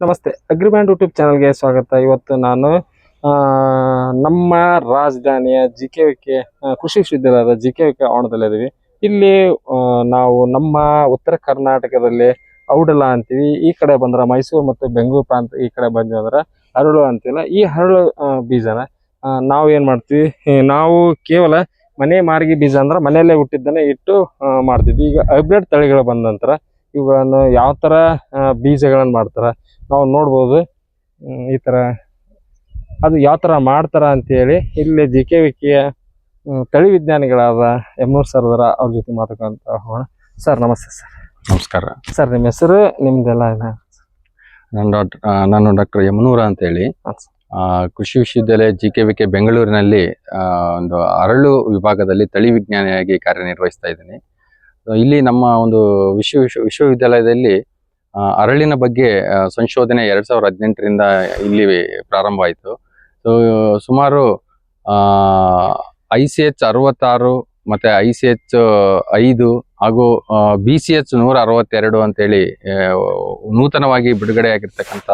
ನಮಸ್ತೆ. ಅಗ್ರಿಬ್ಯಾಂಡ್ ಯೂಟ್ಯೂಬ್ ಚಾನಲ್ಗೆ ಸ್ವಾಗತ. ಇವತ್ತು ನಾನು ನಮ್ಮ ರಾಜಧಾನಿಯ ಜಿ ಕೆ ಕೆ ಕೃಷಿ ವಿಶ್ವವಿದ್ಯಾಲಯದ ಜಿ ಕೆ ಕೆ ಆವರಣದಲ್ಲಿದ್ದೀವಿ ಇಲ್ಲಿ ನಾವು ನಮ್ಮ ಉತ್ತರ ಕರ್ನಾಟಕದಲ್ಲಿ ಔಡಲ ಅಂತೀವಿ. ಈ ಕಡೆ ಬಂದ್ರೆ ಮೈಸೂರು ಮತ್ತು ಬೆಂಗಳೂರು ಪ್ರಾಂತ, ಈ ಕಡೆ ಬಂದ್ರೆ ಹರಳು ಅಂತಿಲ್ಲ ಈ ಹರಳು ಬೀಜನ ನಾವು ಏನು ಮಾಡ್ತೀವಿ? ನಾವು ಕೇವಲ ಮನೆ ಮಾರ್ಗಿ ಬೀಜ ಅಂದ್ರೆ ಮನೆಯಲ್ಲೇ ಹುಟ್ಟಿದ್ದನ್ನೇ ಇಟ್ಟು ಮಾಡ್ತಿದ್ವಿ. ಈಗ ಹೈಬ್ರಿಡ್ ತಳಿಗಳು ಬಂದ ನಂತರ ಇವುಗಳನ್ನು ಯಾವ ಥರ ಬೀಜಗಳನ್ನು ಮಾಡ್ತಾರೆ? ನಾವು ನೋಡ್ಬೋದು. ಈ ಥರ ಅದು ಯಾವ ಥರ ಮಾಡ್ತಾರೆ ಅಂತೇಳಿ ಇಲ್ಲಿ ಜಿ ಕೆ ವಿಕೆಯ ತಳಿ ವಿಜ್ಞಾನಿಗಳಾದ ಎಮ್ಮೂರ್ ಸರ್ ಅದರ ಅವ್ರ ಜೊತೆ ಮಾತಾಡ್ಕೊಂತ ಹೋಗೋಣ. ಸರ್ ನಮಸ್ತೆ ಸರ್. ನಮಸ್ಕಾರ. ಸರ್ ನಿಮ್ಮ ಹೆಸರು ನಿಮ್ದೆಲ್ಲ ನಾನು ಡಾಕ್ಟರ್ ನಾನು ಡಾಕ್ಟರ್ ಯಮನೂರ ಅಂತ ಹೇಳಿ ಆ, ಕೃಷಿ ವಿಶ್ವವಿದ್ಯಾಲಯ ಜಿ ಕೆ ವಿ ಕೆ ಬೆಂಗಳೂರಿನಲ್ಲಿ ಒಂದು ಅರಳು ವಿಭಾಗದಲ್ಲಿ ತಳಿ ವಿಜ್ಞಾನಿಯಾಗಿ ಕಾರ್ಯನಿರ್ವಹಿಸ್ತಾ ಇದ್ದೀನಿ. ಇಲ್ಲಿ ನಮ್ಮ ಒಂದು ವಿಶ್ವ ವಿಶ್ವ ವಿಶ್ವವಿದ್ಯಾಲಯದಲ್ಲಿ ಅರಳಿನ ಬಗ್ಗೆ ಸಂಶೋಧನೆ ಎರಡ್ ಸಾವಿರದ ಹದಿನೆಂಟರಿಂದ ಇಲ್ಲಿ ಪ್ರಾರಂಭ ಆಯಿತು ಸೊ ಸುಮಾರು ಐ ಸಿ ಎಚ್ ಅರವತ್ತಾರು ಮತ್ತೆ ಐ ಸಿ ಎಚ್ ಐದು ಹಾಗೂ ಬಿ ಸಿ ಎಚ್ ನೂರ ಅರವತ್ತೆರಡು ಅಂತೇಳಿ ನೂತನವಾಗಿ ಬಿಡುಗಡೆಯಾಗಿರ್ತಕ್ಕಂಥ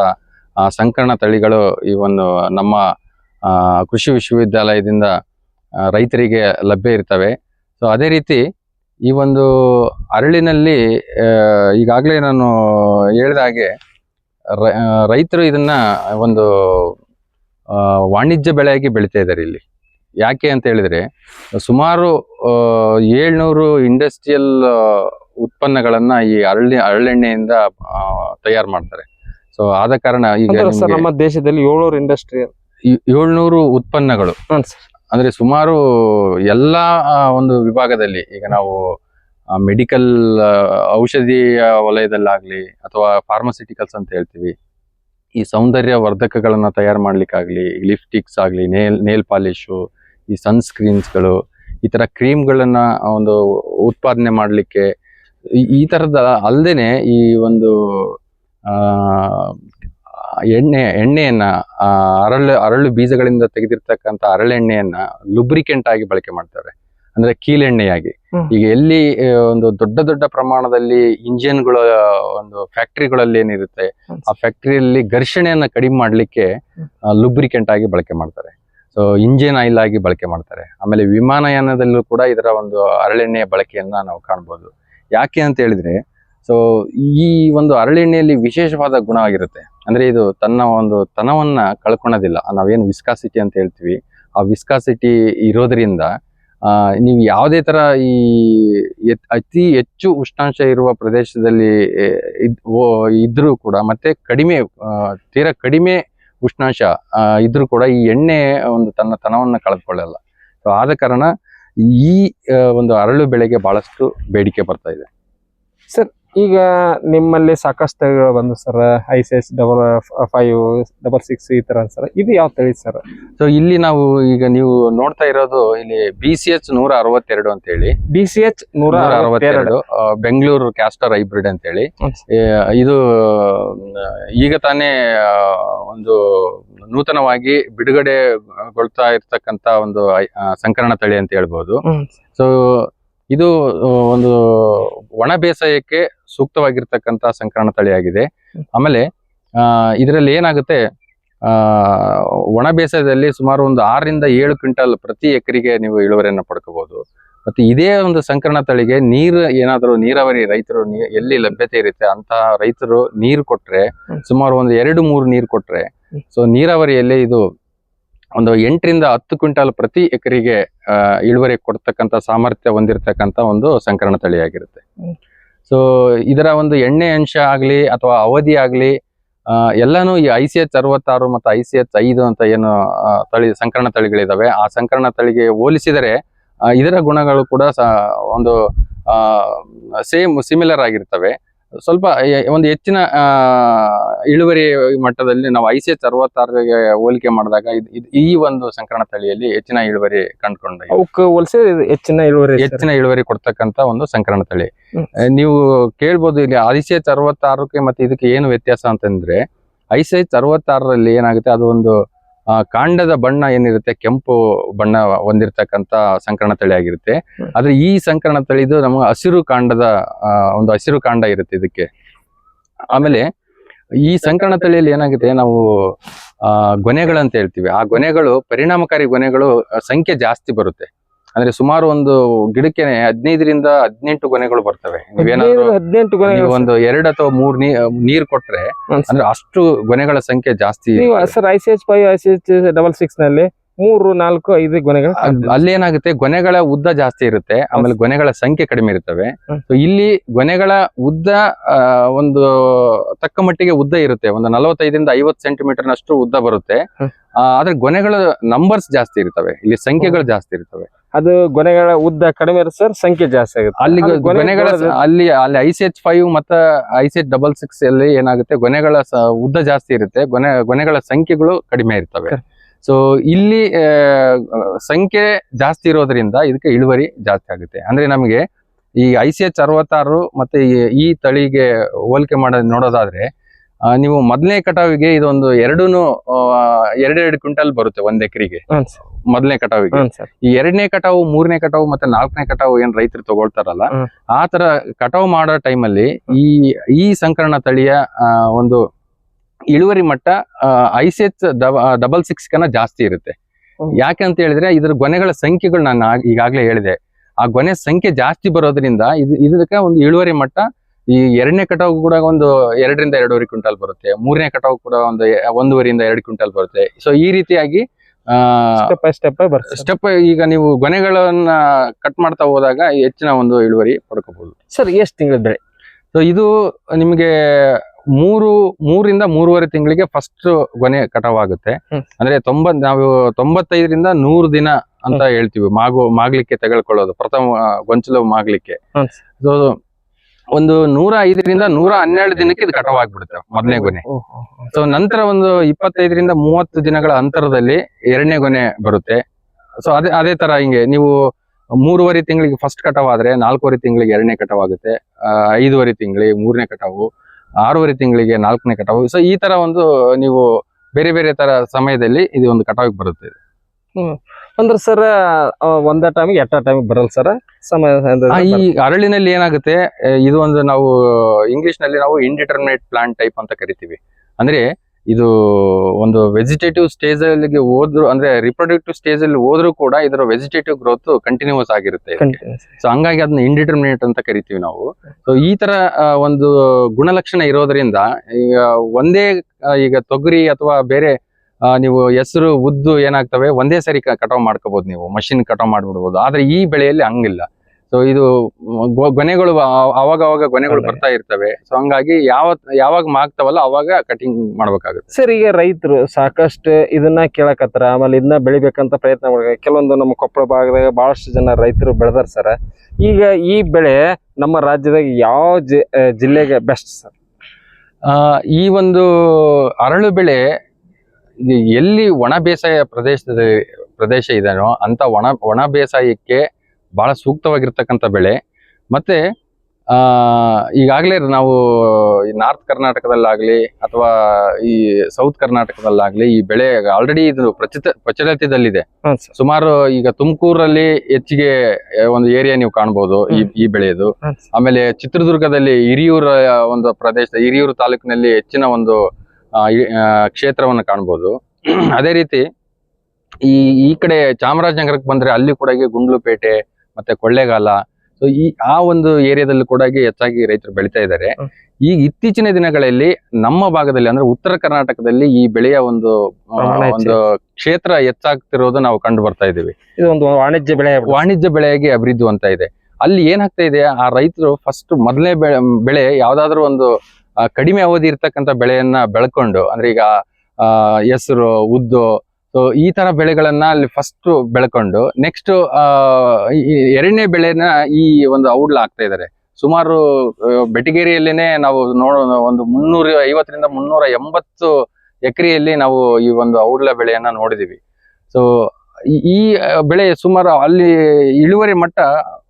ಸಂಕರಣ ತಳಿಗಳು ಈ ಒಂದು ನಮ್ಮ ಕೃಷಿ ವಿಶ್ವವಿದ್ಯಾಲಯದಿಂದ ರೈತರಿಗೆ ಲಭ್ಯ ಇರ್ತವೆ. ಸೊ ಅದೇ ರೀತಿ ಈ ಒಂದು ಅರಳಿನಲ್ಲಿ ಈಗಾಗಲೇ ನಾನು ಹೇಳಿದ ಹಾಗೆ ರೈತರು ಇದನ್ನ ಒಂದು ವಾಣಿಜ್ಯ ಬೆಳೆಯಾಗಿ ಬೆಳಿತಾ ಇದ್ದಾರೆ ಇಲ್ಲಿ. ಯಾಕೆ ಅಂತ ಹೇಳಿದ್ರೆ ಸುಮಾರು ಏಳ್ನೂರು ಇಂಡಸ್ಟ್ರಿಯಲ್ ಉತ್ಪನ್ನಗಳನ್ನ ಈ ಅರಳಿ ಅರಳೆಣ್ಣೆಯಿಂದ ತಯಾರು ಮಾಡ್ತಾರೆ. ಸೊ ಆದ ಕಾರಣ ಈಗ ನಮ್ಮ ದೇಶದಲ್ಲಿ ಏಳ್ನೂರು ಇಂಡಸ್ಟ್ರಿಯಲ್ ಏಳ್ನೂರು ಉತ್ಪನ್ನಗಳು. ಅಂದ್ರೆ ಸುಮಾರು ಎಲ್ಲ ಒಂದು ವಿಭಾಗದಲ್ಲಿ ಈಗ ನಾವು ಮೆಡಿಕಲ್ ಔಷಧಿಯ ವಲಯದಲ್ಲಾಗ್ಲಿ ಅಥವಾ ಫಾರ್ಮಸಿಟಿಕಲ್ಸ್ ಅಂತ ಹೇಳ್ತೀವಿ. ಈ ಸೌಂದರ್ಯ ವರ್ಧಕಗಳನ್ನ ತಯಾರು ಮಾಡ್ಲಿಕ್ಕಾಗ್ಲಿ ಲಿಪ್ಸ್ಟಿಕ್ಸ್ ಆಗಲಿ ನೇಲ್ ನೇಲ್ ಪಾಲಿಶು, ಈ ಸನ್ಸ್ಕ್ರೀನ್ಸ್ಗಳು ಈ ಥರ ಕ್ರೀಮ್ಗಳನ್ನ ಒಂದು ಉತ್ಪಾದನೆ ಮಾಡಲಿಕ್ಕೆ ಈ ಥರದ ಅಲ್ಲದೆ ಈ ಒಂದು ಎಣ್ಣೆ ಎಣ್ಣೆಯನ್ನ ಅರಳು ಅರಳು ಬೀಜಗಳಿಂದ ತೆಗೆದಿರ್ತಕ್ಕಂಥ ಅರಳೆಣ್ಣೆಯನ್ನ ಲುಬ್ರಿಕೆಂಟ್ ಆಗಿ ಬಳಕೆ ಮಾಡ್ತಾರೆ. ಅಂದ್ರೆ ಕೀಲೆಣ್ಣೆಯಾಗಿ. ಈಗ ಎಲ್ಲಿ ಒಂದು ದೊಡ್ಡ ದೊಡ್ಡ ಪ್ರಮಾಣದಲ್ಲಿ ಇಂಜಿನ್ಗಳ ಒಂದು ಫ್ಯಾಕ್ಟ್ರಿಗಳಲ್ಲಿ ಏನಿರುತ್ತೆ ಆ ಫ್ಯಾಕ್ಟ್ರಿಯಲ್ಲಿ ಘರ್ಷಣೆಯನ್ನ ಕಡಿಮೆ ಮಾಡಲಿಕ್ಕೆ ಲುಬ್ರಿಕೆಂಟ್ ಆಗಿ ಬಳಕೆ ಮಾಡ್ತಾರೆ. ಸೊ ಇಂಜಿನ್ ಆಯಿಲ್ ಆಗಿ ಬಳಕೆ ಮಾಡ್ತಾರೆ. ಆಮೇಲೆ ವಿಮಾನಯಾನದಲ್ಲೂ ಕೂಡ ಇದರ ಒಂದು ಅರಳೆಣ್ಣೆಯ ಬಳಕೆಯನ್ನ ನಾವು ಕಾಣ್ಬೋದು. ಯಾಕೆ ಅಂತ ಹೇಳಿದ್ರೆ ಸೊ ಈ ಒಂದು ಹರಳೆಣ್ಣೆಯಲ್ಲಿ ವಿಶೇಷವಾದ ಗುಣ ಆಗಿರುತ್ತೆ. ಅಂದ್ರೆ ಇದು ತನ್ನ ಒಂದು ತನವನ್ನ ಕಳ್ಕೊಳೋದಿಲ್ಲ. ನಾವೇನು ವಿಸ್ಕಾಸಿಟಿ ಅಂತ ಹೇಳ್ತೀವಿ. ಆ ವಿಸ್ಕಾಸಿಟಿ ಇರೋದ್ರಿಂದ ನೀವು ಯಾವುದೇ ತರ ಈ ಅತಿ ಹೆಚ್ಚು ಉಷ್ಣಾಂಶ ಇರುವ ಪ್ರದೇಶದಲ್ಲಿ ಇದ್ರೂ ಕೂಡ ಮತ್ತೆ ಕಡಿಮೆ ತೀರ ಕಡಿಮೆ ಉಷ್ಣಾಂಶ ಇದ್ರೂ ಕೂಡ ಈ ಎಣ್ಣೆ ಒಂದು ತನ್ನ ತನವನ್ನ ಕಳೆದುಕೊಳ್ಳಲ್ಲ ಸೊ ಆದ ಕಾರಣ ಈ ಒಂದು ಅರಳು ಬೆಳೆಗೆ ಬಹಳಷ್ಟು ಬೇಡಿಕೆ ಬರ್ತಾ ಇದೆ. ಈಗ ನಿಮ್ಮಲ್ಲಿ ಸಾಕಷ್ಟು ತಳಿಗಳು ಬಂದು sir I C S double five double six ಈ ತರ ಸರ್. ಇದು ಯಾವ ತಳಿ ಸರ್? ಸೊ ಇಲ್ಲಿ ನಾವು ಈಗ ನೀವು ನೋಡ್ತಾ ಇರೋದು ಇಲ್ಲಿ ಬಿ ಸಿ ಎಚ್ ನೂರ ಅರವತ್ತೆರಡು ಅಂತ ಹೇಳಿ ಬಿ ಸಿ ಎಚ್ ನೂರ ಅರವತ್ತೆರಡು ಬೆಂಗಳೂರು ಕ್ಯಾಸ್ಟರ್ ಹೈಬ್ರಿಡ್ ಅಂತ ಹೇಳಿ ಇದು ಈಗ ತಾನೇ ಒಂದು ನೂತನವಾಗಿ ಬಿಡುಗಡೆಗೊಳ್ತಾ ಇರ್ತಕ್ಕಂತ ಒಂದು ಸಂಕರಣ ತಳಿ ಅಂತ ಹೇಳ್ಬೋದು. ಸೊ ಇದು ಒಂದು ಒಣ ಬೇಸಾಯಕ್ಕೆ ಸೂಕ್ತವಾಗಿರ್ತಕ್ಕಂತ ಸಂಕರಣ ತಳಿಯಾಗಿದೆ. ಆಮೇಲೆ ಆ ಇದರಲ್ಲಿ ಏನಾಗುತ್ತೆ ಆ ಒಣ ಬೇಸಾಯದಲ್ಲಿ ಸುಮಾರು ಒಂದು ಆರರಿಂದ ಏಳು ಕ್ವಿಂಟಲ್ ಪ್ರತಿ ಎಕರೆಗೆ ನೀವು ಇಳುವರಿಯನ್ನು ಪಡ್ಕೋಬಹುದು ಮತ್ತೆ ಇದೇ ಒಂದು ಸಂಕರಣ ತಳಿಗೆ ನೀರು ಏನಾದರೂ ನೀರಾವರಿ ರೈತರು ಎಲ್ಲಿ ಲಭ್ಯತೆ ಇರುತ್ತೆ ಅಂತ ರೈತರು ನೀರು ಕೊಟ್ರೆ ಸುಮಾರು ಒಂದು ಎರಡು ಮೂರು ನೀರು ಕೊಟ್ರೆ. ಸೊ ನೀರಾವರಿಯಲ್ಲಿ ಇದು ಒಂದು ಎಂಟರಿಂದ ಹತ್ತು ಕ್ವಿಂಟಲ್ ಪ್ರತಿ ಎಕರೆಗೆ ಇಳುವರಿ ಕೊಡ್ತಕ್ಕಂಥ ಸಾಮರ್ಥ್ಯ ಹೊಂದಿರತಕ್ಕಂಥ ಒಂದು ಸಂಕರಣ ತಳಿಯಾಗಿರುತ್ತೆ. ಆಗಿರುತ್ತೆ ಸೊ ಇದರ ಒಂದು ಎಣ್ಣೆ ಅಂಶ ಆಗಲಿ ಅಥವಾ ಅವಧಿ ಆಗಲಿ ಎಲ್ಲಾನು ಈ ಐ ಸಿ ಎಚ್ ಅರವತ್ತಾರು ಮತ್ತು ಐ ಸಿ ಎಚ್ ಐದು ಅಂತ ಏನು ತಳಿ ಸಂಕರಣ ತಳಿಗಳಿದಾವೆ. ಆ ಸಂಕರಣ ತಳಿಗೆ ಹೋಲಿಸಿದರೆ ಇದರ ಗುಣಗಳು ಕೂಡ ಒಂದು ಸೇಮ್ ಸಿಮಿಲರ್ ಆಗಿರ್ತವೆ. ಸ್ವಲ್ಪ ಒಂದು ಹೆಚ್ಚಿನ ಆ, ಇಳುವರಿ ಮಟ್ಟದಲ್ಲಿ ನಾವು ಐ ಸಿ ಎಚ್ ಅರವತ್ತಾರಿಗೆ ಹೋಲಿಕೆ ಮಾಡಿದಾಗ ಈ ಒಂದು ಸಂಕರಣ ತಳಿಯಲ್ಲಿ ಹೆಚ್ಚಿನ ಇಳುವರಿ ಕಂಡುಕೊಂಡ ಅವಕ್ಕೆ ಹೋಲಿಸಿ ಹೆಚ್ಚಿನ ಇಳುವರಿ ಹೆಚ್ಚಿನ ಇಳುವರಿ ಕೊಡ್ತಕ್ಕಂತ ಒಂದು ಸಂಕರಣ ತಳಿ. ನೀವು ಕೇಳ್ಬೋದು ಇಲ್ಲಿ ಐ ಸಿ ಎಚ್ ಅರವತ್ತಾರಕ್ಕೆ ಮತ್ತೆ ಇದಕ್ಕೆ ಏನು ವ್ಯತ್ಯಾಸ ಅಂತಂದ್ರೆ ಐ ಸಿ ಎಚ್ ಅರವತ್ತಾರರಲ್ಲಿ ಏನಾಗುತ್ತೆ ಅದು ಒಂದು ಕಾಂಡದ ಬಣ್ಣ ಏನಿರುತ್ತೆ ಕೆಂಪು ಬಣ್ಣ ಹೊಂದಿರತಕ್ಕಂತ ಸಂಕರಣ ತಳಿ ಆಗಿರುತ್ತೆ. ಆದ್ರೆ ಈ ಸಂಕರಣ ತಳಿದು ನಮಗೆ ಹಸಿರು ಕಾಂಡದ ಒಂದು ಹಸಿರು ಕಾಂಡ ಇರುತ್ತೆ ಇದಕ್ಕೆ. ಆಮೇಲೆ ಈ ಸಂಕರಣ ತಳಿಯಲ್ಲಿ ಏನಾಗುತ್ತೆ ನಾವು ಆ ಗೊನೆಗಳಂತ ಹೇಳ್ತೀವಿ. ಆ ಗೊನೆಗಳು ಪರಿಣಾಮಕಾರಿ ಗೊನೆಗಳು ಸಂಖ್ಯೆ ಜಾಸ್ತಿ ಬರುತ್ತೆ. ಅಂದ್ರೆ ಸುಮಾರು ಒಂದು ಗಿಡಕ್ಕೆ ಹದಿನೈದರಿಂದ ಹದಿನೆಂಟು ಗೊನೆಗಳು ಬರ್ತವೆ. ನೀವೇನಾದ್ರು ಹದಿನೆಂಟು ಒಂದು ಎರಡು ಅಥವಾ ಮೂರ್ ನೀರ್ ಕೊಟ್ರೆ ಅಂದ್ರೆ ಅಷ್ಟು ಗೊನೆಗಳ ಸಂಖ್ಯೆ ಜಾಸ್ತಿ sir I C H five I C H double ಸಿಕ್ಸ್ನಲ್ಲಿ ಮೂರು ನಾಲ್ಕು ಐದು ಗೊನೆಗಳು ಅದ್- ಅಲ್ಲಿ ಏನಾಗುತ್ತೆ ಗೊನೆಗಳ ಉದ್ದ ಜಾಸ್ತಿ ಇರುತ್ತೆ ಆಮೇಲೆ ಗೊನೆಗಳ ಸಂಖ್ಯೆ ಕಡಿಮೆ ಇರ್ತವೆ. ಇಲ್ಲಿ ಗೊನೆಗಳ ಉದ್ದ ಒಂದು ತಕ್ಕ ಮಟ್ಟಿಗೆ ಉದ್ದ ಇರುತ್ತೆ. ಒಂದು ನಲವತ್ತೈದರಿಂದ ಐವತ್ತು ಸೆಂಟಿಮೀಟರ್ ನಷ್ಟು ಉದ್ದ ಬರುತ್ತೆ. ಆದ್ರೆ ಗೊನೆಗಳ ನಂಬರ್ಸ್ ಜಾಸ್ತಿ ಇರ್ತವೆ. ಇಲ್ಲಿ ಸಂಖ್ಯೆಗಳು ಜಾಸ್ತಿ ಇರ್ತವೆ. ಅದು ಗೊನೆಗಳ ಉದ್ದ ಕಡಿಮೆ ಇರುತ್ತೆ ಸರ್ ಸಂಖ್ಯೆ ಜಾಸ್ತಿ ಆಗುತ್ತೆ. ಅಲ್ಲಿ ಗೊನೆಗಳ ಅಲ್ಲಿ ಅಲ್ಲಿ ಐ ಸಿ ಎಚ್ ಫೈವ್ ಮತ್ತೆ I C H double six ಅಲ್ಲಿ ಏನಾಗುತ್ತೆ ಗೊನೆಗಳ ಉದ್ದ ಜಾಸ್ತಿ ಇರುತ್ತೆ ಗೊನೆ ಗೊನೆಗಳ ಸಂಖ್ಯೆಗಳು ಕಡಿಮೆ ಇರ್ತವೆ. ಸೊ ಇಲ್ಲಿ ಸಂಖ್ಯೆ ಜಾಸ್ತಿ ಇರೋದ್ರಿಂದ ಇದಕ್ಕೆ ಇಳುವರಿ ಜಾಸ್ತಿ ಆಗುತ್ತೆ. ಅಂದ್ರೆ ನಮಗೆ ಈ ಐ ಸಿ ಎಚ್ ಅರವತ್ತಾರು ಮತ್ತೆ ಈ- ಈ ತಳಿಗೆ ಹೋಲಿಕೆ ಮಾಡ ನೋಡೋದಾದ್ರೆ ನೀವು ಮೊದಲನೇ ಕಟಾವಿಗೆ ಇದೊಂದು ಎರಡೂನು ಎರಡೆರಡು ಕ್ವಿಂಟಲ್ ಬರುತ್ತೆ ಒಂದ್ ಎಕರೆಗೆ. ಮೊದಲನೇ ಕಟಾವಿಗೆ. ಈ ಎರಡನೇ ಕಟಾವು ಮೂರನೇ ಕಟಾವು ಮತ್ತೆ ನಾಲ್ಕನೇ ಕಟಾವು ಏನ್ ರೈತರು ತಗೊಳ್ತಾರಲ್ಲ. ಆ ತರ ಕಟಾವು ಮಾಡೋ ಟೈಮಲ್ಲಿ ಈ ಈ ಸಂಕರಣ ತಳಿಯ ಒಂದು ಇಳುವರಿ ಮಟ್ಟ ಐಸೆಚ್ ಡಬಲ್ ಸಿಕ್ಸ್ ಕನ್ನ ಜಾಸ್ತಿ ಇರುತ್ತೆ. ಯಾಕೆ ಅಂತ ಹೇಳಿದ್ರೆ ಇದ್ರ ಗೊನೆಗಳ ಸಂಖ್ಯೆಗಳು ನಾನು ಈಗಾಗಲೇ ಹೇಳಿದೆ. ಆ ಗೊನೆ ಸಂಖ್ಯೆ ಜಾಸ್ತಿ ಬರೋದ್ರಿಂದ ಇದು ಇದಕ್ಕೆ ಒಂದು ಇಳುವರಿ ಮಟ್ಟ ಈ ಎರಡನೇ ಕಟಾವು ಕೂಡ ಒಂದು ಎರಡರಿಂದ ಎರಡೂವರೆ ಕ್ವಿಂಟಲ್ ಬರುತ್ತೆ ಮೂರನೇ ಕಟಾವು ಕೂಡ ಒಂದು ಒಂದೂವರೆಯಿಂದ ಎರಡು ಕ್ವಿಂಟಲ್ ಬರುತ್ತೆ. ಸೊ ಈ ರೀತಿಯಾಗಿ ಸ್ಟೆಪ್ ಬೈ ಸ್ಟೆಪ್ ಸ್ಟೆಪ್ ಈಗ ನೀವು ಗೊನೆಗಳನ್ನ ಕಟ್ ಮಾಡ್ತಾ ಹೋದಾಗ ಹೆಚ್ಚಿನ ಒಂದು ಇಳುವರಿ ಪಡ್ಕೋಬಹುದು. ಸರ್ ಎಷ್ಟು ತಿಂಗಳ ಬೆಳೆ? ಸೊ ಇದು ನಿಮಗೆ ಮೂರು ಮೂರಿಂದ ಮೂರುವರೆ ತಿಂಗಳಿಗೆ ಫಸ್ಟ್ ಗೊನೆ ಕಟಾವ್ ಆಗುತ್ತೆ. ಅಂದ್ರೆ ತೊಂಬತ್ ನಾವು ತೊಂಬತ್ತೈದರಿಂದ ನೂರು ದಿನ ಅಂತ ಹೇಳ್ತೀವಿ. ಮಾಗು ಮಾಗ್ಲಿಕ್ಕೆ ತೆಗೆದುಕೊಳ್ಳೋದು ಪ್ರಥಮ ಗೊಂಚಲು ಮಾಗ್ಲಿಕ್ಕೆ. ಸೊ ಒಂದು ನೂರ ಐದರಿಂದ ನೂರ ಹನ್ನೆರಡು ದಿನಕ್ಕೆ ಇದು ಕಟಾವ್ ಆಗ್ಬಿಡುತ್ತೆ ಮೊದಲನೇ ಗೊನೆ. ಸೊ ನಂತರ ಒಂದು ಇಪ್ಪತ್ತೈದರಿಂದ ಮೂವತ್ತು ದಿನಗಳ ಅಂತರದಲ್ಲಿ ಎರಡನೇ ಗೊನೆ ಬರುತ್ತೆ. ಸೊ ಅದೇ ಅದೇ ತರ ಹಿಂಗೆ ನೀವು ಮೂರುವರೆ ತಿಂಗಳಿಗೆ ಫಸ್ಟ್ ಕಟಾವ್ ಆದ್ರೆ ನಾಲ್ಕೂವರೆ ತಿಂಗಳಿಗೆ ಎರಡನೇ ಕಟಾವ್ ಆಗುತ್ತೆ ಐದೂವರೆ ತಿಂಗಳಿಗೆ ಮೂರನೇ ಕಟಾವು ಆರೂವರೆ ತಿಂಗಳಿಗೆ ನಾಲ್ಕನೇ ಕಟಾವು. ಸೊ ಈ ತರ ಒಂದು ನೀವು ಬೇರೆ ಬೇರೆ ತರ ಸಮಯದಲ್ಲಿ ಇದು ಒಂದು ಕಟಾವಿಗೆ ಬರುತ್ತೆ ಅಂದ್ರೆ ಸರ್ ಒಂದೇ ಟೈಮಿಗೆ ಎಟ್ಟ ಟೈಮಿಗೆ ಬರಲ್ಲ ಸರ್. ಸಮಯ ಈ ಅರಳಿನಲ್ಲಿ ಏನಾಗುತ್ತೆ ಇದು ಒಂದು ನಾವು ಇಂಗ್ಲಿಷ್ನಲ್ಲಿ ನಾವು ಇಂಡಿಟರ್ಮಿನೇಟ್ ಪ್ಲಾಂಟ್ ಟೈಪ್ ಅಂತ ಕರಿತೀವಿ. ಅಂದ್ರೆ ಇದು ಒಂದು ವೆಜಿಟೇಟಿವ್ ಸ್ಟೇಜ್ ಅಲ್ಲಿ ಹೋದ್ರು ಅಂದ್ರೆ ರಿಪ್ರೊಡಕ್ಟಿವ್ ಸ್ಟೇಜ್ ಅಲ್ಲಿ ಹೋದ್ರೂ ಕೂಡ ಇದರ ವೆಜಿಟೇಟಿವ್ ಗ್ರೋತ್ ಕಂಟಿನ್ಯೂಸ್ ಆಗಿರುತ್ತೆ ಸೊ ಹಂಗಾಗಿ ಅದನ್ನ ಇಂಡಿಟರ್ಮಿನೇಟ್ ಅಂತ ಕರಿತೀವಿ ನಾವು. ಸೊ ಈ ತರ ಒಂದು ಗುಣಲಕ್ಷಣ ಇರೋದ್ರಿಂದ ಈಗ ಒಂದೇ ಈಗ ತೊಗರಿ ಅಥವಾ ಬೇರೆ ನೀವು ಹೆಸರು ಉದ್ದು ಏನಾಗ್ತವೆ ಒಂದೇ ಸರಿ ಕಟಾವ್ ಮಾಡ್ಕೋಬಹುದು ನೀವು ಮಷಿನ್ ಕಟಾವ್ ಮಾಡ್ಬಿಡ್ಬೋದು. ಆದ್ರೆ ಈ ಬೆಳೆಯಲ್ಲಿ ಹಂಗಿಲ್ಲ. ಸೊ ಇದು ಗೊನೆಗಳು ಅವಾಗ ಅವಾಗ ಗೊನೆಗಳು ಬರ್ತಾ ಇರ್ತವೆ. ಸೊ ಹಂಗಾಗಿ ಯಾವ ಯಾವಾಗ ಮಾಗ್ತಾವಲ್ಲ ಅವಾಗ ಕಟಿಂಗ್ ಮಾಡ್ಬೇಕಾಗುತ್ತೆ. ಸರ್ ಈಗ ರೈತರು ಸಾಕಷ್ಟು ಇದನ್ನ ಕೇಳಕತ್ತಾರ ಆಮೇಲೆ ಇದನ್ನ ಬೆಳಿಬೇಕಂತ ಪ್ರಯತ್ನ ಮಾಡ್ತಾರೆ ಕೆಲವೊಂದು ನಮ್ಮ ಕೊಪ್ಪಳ ಭಾಗದಾಗ ಬಹಳಷ್ಟು ಜನ ರೈತರು ಬೆಳೆದಾರ ಸರ್. ಈಗ ಈ ಬೆಳೆ ನಮ್ಮ ರಾಜ್ಯದಾಗ ಯಾವ ಜಿಲ್ಲೆಗೆ ಬೆಸ್ಟ್ ಸರ್? ಆ, ಈ ಒಂದು ಅರಳು ಬೆಳೆ ಎಲ್ಲಿ ಒಣ ಬೇಸಾಯ ಪ್ರದೇಶದ ಪ್ರದೇಶ ಇದೆಯೋ ಅಂತ ಒಣ ಒಣ ಬೇಸಾಯಕ್ಕೆ ಬಹಳ ಸೂಕ್ತವಾಗಿರ್ತಕ್ಕಂಥ ಬೆಳೆ. ಮತ್ತೆ ಆ ಈಗಾಗಲೇ ನಾವು ಈ ನಾರ್ತ್ ಕರ್ನಾಟಕದಲ್ಲಾಗ್ಲಿ ಅಥವಾ ಈ ಸೌತ್ ಕರ್ನಾಟಕದಲ್ಲಾಗ್ಲಿ ಈ ಬೆಳೆ ಆಲ್ರೆಡಿ ಇದು ಪ್ರಚಿತ ಪ್ರಚಲಿತದಲ್ಲಿದೆ. ಸುಮಾರು ಈಗ ತುಮಕೂರಲ್ಲಿ ಹೆಚ್ಚಿಗೆ ಒಂದು ಏರಿಯಾ ನೀವು ಕಾಣ್ಬೋದು ಈ ಈ ಬೆಳೆಯದು. ಆಮೇಲೆ ಚಿತ್ರದುರ್ಗದಲ್ಲಿ ಹಿರಿಯೂರ ಒಂದು ಪ್ರದೇಶ ಹಿರಿಯೂರು ತಾಲೂಕಿನಲ್ಲಿ ಹೆಚ್ಚಿನ ಒಂದು ಕ್ಷೇತ್ರವನ್ನು ಕಾಣ್ಬೋದು. ಅದೇ ರೀತಿ ಈ ಈ ಕಡೆ ಚಾಮರಾಜನಗರಕ್ಕೆ ಬಂದ್ರೆ ಅಲ್ಲಿ ಕೂಡ ಗುಂಡ್ಲುಪೇಟೆ ಮತ್ತೆ ಕೊಳ್ಳೇಗಾಲ. ಸೊ ಈ ಆ ಒಂದು ಏರಿಯಾದಲ್ಲಿ ಕೂಡ ಹೆಚ್ಚಾಗಿ ರೈತರು ಬೆಳಿತಾ ಇದ್ದಾರೆ. ಈಗ ಇತ್ತೀಚಿನ ದಿನಗಳಲ್ಲಿ ನಮ್ಮ ಭಾಗದಲ್ಲಿ ಅಂದ್ರೆ ಉತ್ತರ ಕರ್ನಾಟಕದಲ್ಲಿ ಈ ಬೆಳೆಯ ಒಂದು ಒಂದು ಕ್ಷೇತ್ರ. ಹೆಚ್ಚಾಗ್ತಿರೋದು ನಾವು ಕಂಡು ಬರ್ತಾ ಇದೀವಿ ಇದೊಂದು ಒಂದು ವಾಣಿಜ್ಯ ಬೆಳೆ ವಾಣಿಜ್ಯ ಬೆಳೆಯಾಗಿ ಅಭಿವೃದ್ಧಿ ಅಂತ ಇದೆ. ಅಲ್ಲಿ ಏನಾಗ್ತಾ ಇದೆ? ಆ ರೈತರು ಫಸ್ಟ್ ಮೊದಲನೇ ಬೆಳೆ ಬೆಳೆ ಯಾವ್ದಾದ್ರು ಒಂದು ಕಡಿಮೆ ಅವಧಿ ಇರ್ತಕ್ಕಂಥ ಬೆಳೆಯನ್ನ ಬೆಳ್ಕೊಂಡು, ಅಂದ್ರೆ ಈಗ ಹೆಸರು, ಉದ್ದು ಸೊ ಈ ತರ ಬೆಳೆಗಳನ್ನ ಅಲ್ಲಿ ಫಸ್ಟ್ ಬೆಳ್ಕೊಂಡು ನೆಕ್ಸ್ಟ್ ಎರಡನೇ ಬೆಳೆನ ಈ ಒಂದು ಔಡ್ಲ ಆಗ್ತಾ ಇದ್ದಾರೆ ಸುಮಾರು ಬೆಟಗೇರಿಯಲ್ಲೇನೆ ನಾವು ನೋಡೋ ಒಂದು ಮುನ್ನೂರ ಐವತ್ತರಿಂದ ಮುನ್ನೂರ ಎಂಬತ್ತು ಎಕರೆಯಲ್ಲಿ ನಾವು ಈ ಒಂದು ಔಡ್ಲ ಬೆಳೆಯನ್ನ ನೋಡಿದೀವಿ. ಸೊ ಈ ಬೆಳೆ ಸುಮಾರು ಅಲ್ಲಿ ಇಳುವರಿ ಮಟ್ಟ